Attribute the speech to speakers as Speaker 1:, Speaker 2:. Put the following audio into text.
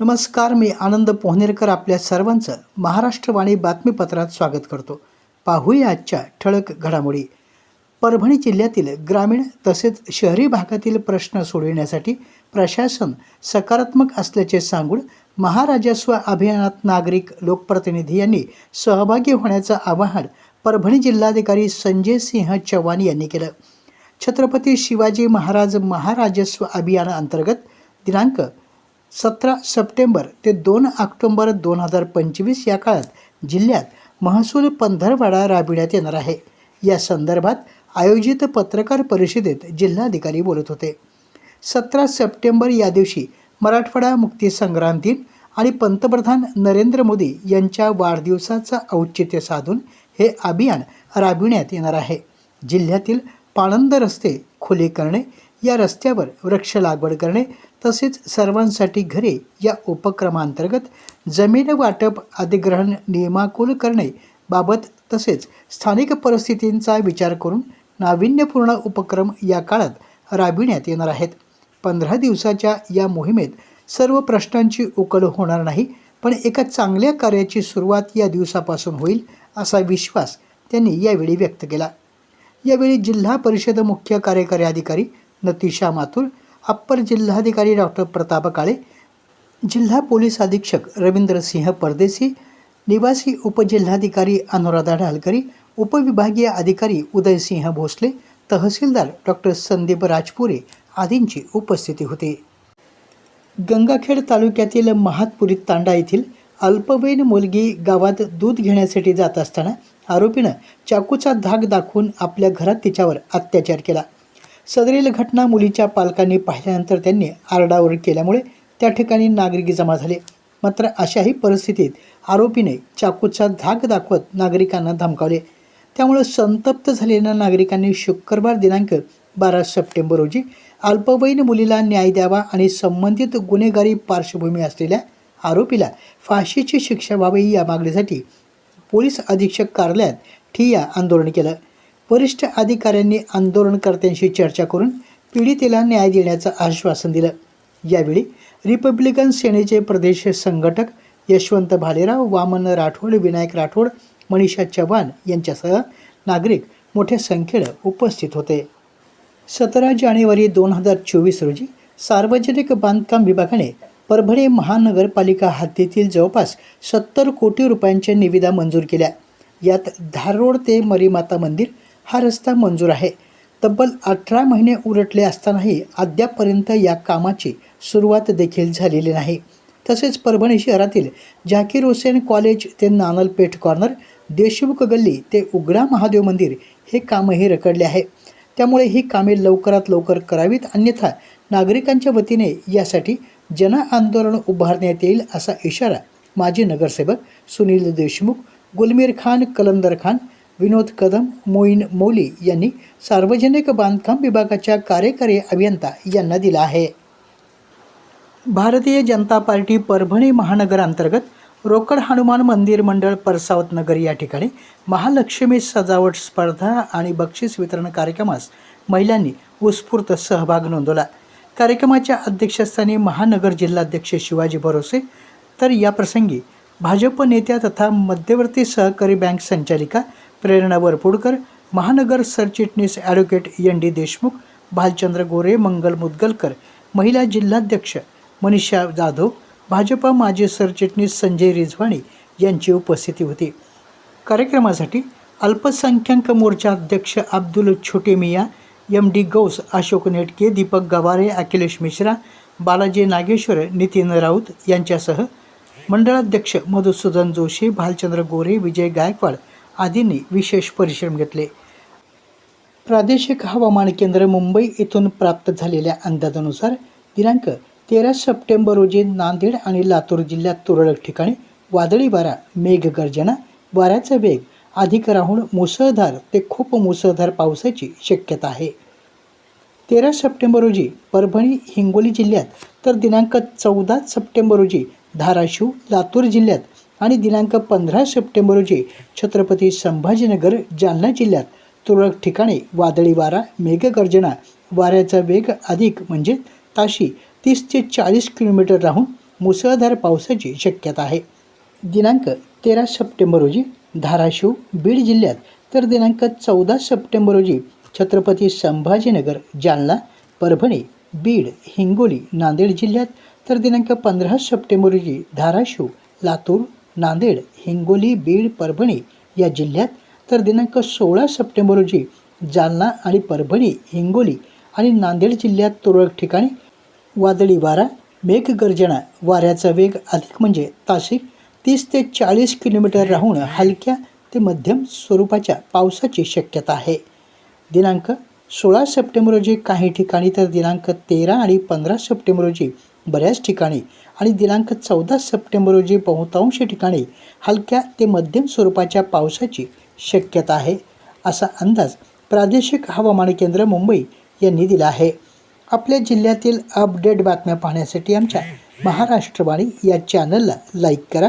Speaker 1: नमस्कार मी आनंद पोहनेरकर आपल्या सर्वांचं महाराष्ट्रवाणी बातमीपत्रात स्वागत करतो. पाहूया आजच्या ठळक घडामोडी. परभणी जिल्ह्यातील ग्रामीण तसेच शहरी भागातील प्रश्न सोडविण्यासाठी प्रशासन सकारात्मक असल्याचे सांगून महाराजस्व अभियानात नागरिक लोकप्रतिनिधी यांनी सहभागी होण्याचं आवाहन परभणी जिल्हाधिकारी संजय सिंह चव्हाण यांनी केलं. छत्रपती शिवाजी महाराज महाराजस्व अभियानाअंतर्गत दिनांक सतरा सप्टेंबर ते दोन ऑक्टोंबर दोन हजार पंचवीस या काळात जिल्ह्यात महसूल पंधरवाडा राबविण्यात येणार आहे. या संदर्भात आयोजित पत्रकार परिषदेत जिल्हाधिकारी बोलत होते. सतरा सप्टेंबर या दिवशी मराठवाडा मुक्ती संग्राम दिन आणि पंतप्रधान नरेंद्र मोदी यांच्या वाढदिवसाचं औचित्य साधून हे अभियान राबविण्यात येणार आहे. जिल्ह्यातील पाणंद रस्ते खुले करणे या रस्त्यावर वृक्ष लागवड करणे तसेच सर्वांसाठी घरे या उपक्रमांतर्गत जमीन वाटप अधिग्रहण नियमाकुल करणे बाबत तसेच स्थानिक परिस्थितींचा विचार करून नाविन्यपूर्ण उपक्रम या काळात राबविण्यात येणार आहेत. पंधरा दिवसाच्या या मोहिमेत सर्व प्रश्नांची उकल होणार नाही पण एका चांगल्या कार्याची सुरुवात या दिवसापासून होईल असा विश्वास त्यांनी यावेळी व्यक्त केला. यावेळी जिल्हा परिषद मुख्य कार्यकारी अधिकारी नतीशा माथुर अप्पर जिल्हाधिकारी डॉक्टर प्रताप काळे जिल्हा पोलीस अधीक्षक रवींद्रसिंह परदेसी निवासी उपजिल्हाधिकारी अनुराधा ढालकरी उपविभागीय अधिकारी उदयसिंह भोसले तहसीलदार डॉक्टर संदीप राजपुरे आदींची उपस्थिती होती. गंगाखेड तालुक्यातील महातपुरी तांडा येथील अल्पवयीन मुलगी गावात दूध घेण्यासाठी जात असताना आरोपीनं चाकूचा धाक दाखवून आपल्या घरात तिच्यावर अत्याचार केला. सदरील घटना मुलीच्या पालकांनी पाहिल्यानंतर त्यांनी आरडाओरड केल्यामुळे त्या ठिकाणी नागरिक जमा झाले. मात्र अशाही परिस्थितीत आरोपीने चाकूचा धाक दाखवत नागरिकांना धमकावले. त्यामुळे संतप्त झालेल्या नागरिकांनी शुक्रवार दिनांक बारा सप्टेंबर रोजी अल्पवयीन मुलीला न्याय द्यावा आणि संबंधित गुन्हेगारी पार्श्वभूमी असलेल्या आरोपीला फाशीची शिक्षा व्हावी या मागणीसाठी पोलीस अधीक्षक कार्यालयात ठिय्या आंदोलन केलं. वरिष्ठ अधिकाऱ्यांनी आंदोलनकर्त्यांशी चर्चा करून पीडितेला न्याय देण्याचं आश्वासन दिलं. यावेळी रिपब्लिकन सेनेचे प्रदेश संघटक यशवंत भालेराव वामन राठोड विनायक राठोड मनीषा चव्हाण यांच्यासह नागरिक मोठ्या संख्येनं उपस्थित होते. सतरा जानेवारी दोन हजार चोवीस रोजी सार्वजनिक बांधकाम विभागाने परभणी महानगरपालिका हद्दीतील जवळपास सत्तर कोटी रुपयांच्या निविदा मंजूर केल्या. यात धारोड ते मरीमाता मंदिर हा रस्ता मंजूर आहे. तब्बल अठरा महिने उलटले असतानाही अद्यापपर्यंत या कामाची सुरुवात देखील झालेली नाही. तसेच परभणी शहरातील झाकीर हुसेन कॉलेज ते नानलपेठ कॉर्नर देशमुख गल्ली ते उघडा महादेव मंदिर हे कामही रखडले आहे. त्यामुळे ही कामे लवकरात लवकर करावीत अन्यथा नागरिकांच्या वतीने यासाठी जन आंदोलन उभारण्यात येईल असा इशारा माजी नगरसेवक सुनील देशमुख गुलमीर खान कलंदर खान विनोद कदम मोईन मौली यांनी सार्वजनिक बांधकाम विभागाच्या कार्यकारी अभियंता यांना दिला आहे. भारतीय जनता पार्टी परभणी महानगरांतर्गत रोकड हनुमान मंदिर मंडळ परसावत नगर या ठिकाणी महालक्ष्मी सजावट स्पर्धा आणि बक्षीस वितरण कार्यक्रमास महिलांनी उत्स्फूर्त सहभाग नोंदवला. कार्यक्रमाच्या अध्यक्षस्थानी महानगर जिल्हाध्यक्ष शिवाजी भरोसे. तर याप्रसंगी भाजप नेत्या तथा मध्यवर्ती सहकारी बँक संचालिका प्रेरणा वरपुडकर महानगर सरचिटणीस advocate N D Deshmukh Bhalchandra Gore Mangal Mudgalkar महिला जिल्हाध्यक्ष मनीषा जाधव भाजपा माजी सरचिटणीस संजय रिझवाणी यांची उपस्थिती होती. कार्यक्रमासाठी अल्पसंख्याक मोर्चा अध्यक्ष अब्दुल छोटेमिया मिया एम डी गौस अशोक नेटके दीपक गवारे अखिलेश मिश्रा बालाजी नागेश्वर नितीन राऊत यांच्यासह मंडळाध्यक्ष मधुसूदन जोशी भालचंद्र गोरे विजय गायकवाड आदींनी विशेष परिश्रम घेतले. प्रादेशिक हवामान केंद्र मुंबई येथून प्राप्त झालेल्या अंदाजानुसार दिनांक तेरा सप्टेंबर रोजी नांदेड आणि लातूर जिल्ह्यात तुरळक ठिकाणी वादळी वारा मेघगर्जना वाऱ्याचा वेग अधिक राहून मुसळधार ते खूप मुसळधार पावसाची शक्यता आहे. तेरा सप्टेंबर रोजी परभणी हिंगोली जिल्ह्यात तर दिनांक चौदा सप्टेंबर रोजी धाराशिव लातूर जिल्ह्यात आणि दिनांक पंधरा सप्टेंबर रोजी छत्रपती संभाजीनगर जालना जिल्ह्यात तुरळक ठिकाणी वादळी वारा मेघगर्जना वाऱ्याचा वेग अधिक म्हणजे ताशी तीस ते चाळीस किलोमीटर राहून मुसळधार पावसाची शक्यता आहे. दिनांक तेरा सप्टेंबर रोजी धाराशिव बीड जिल्ह्यात तर दिनांक चौदा सप्टेंबर रोजी छत्रपती संभाजीनगर जालना परभणी बीड हिंगोली नांदेड जिल्ह्यात तर दिनांक पंधरा सप्टेंबर रोजी धाराशिव लातूर नांदेड हिंगोली बीड परभणी या जिल्ह्यात तर दिनांक सोळा सप्टेंबर रोजी जालना आणि परभणी हिंगोली आणि नांदेड जिल्ह्यात तुरळक ठिकाणी वादळी वारा मेघगर्जना वाऱ्याचा वेग अधिक म्हणजे तासिक तीस ते चाळीस किलोमीटर राहून हलक्या ते मध्यम स्वरूपाच्या पावसाची शक्यता आहे. दिनांक सोळा सप्टेंबर रोजी काही ठिकाणी तर दिनांक तेरा आणि पंधरा सप्टेंबर रोजी बऱ्याच ठिकाणी आणि दिनांक चौदा सप्टेंबर रोजी बहुतांश ठिकाणी हलक्या ते मध्यम स्वरूपाच्या पावसाची शक्यता आहे असा अंदाज प्रादेशिक हवामान केंद्र मुंबई यांनी दिला आहे. आपल्या जिल्ह्यातील अपडेट बातम्या पाहण्यासाठी आमच्या महाराष्ट्रवाणी या चॅनलला लाईक करा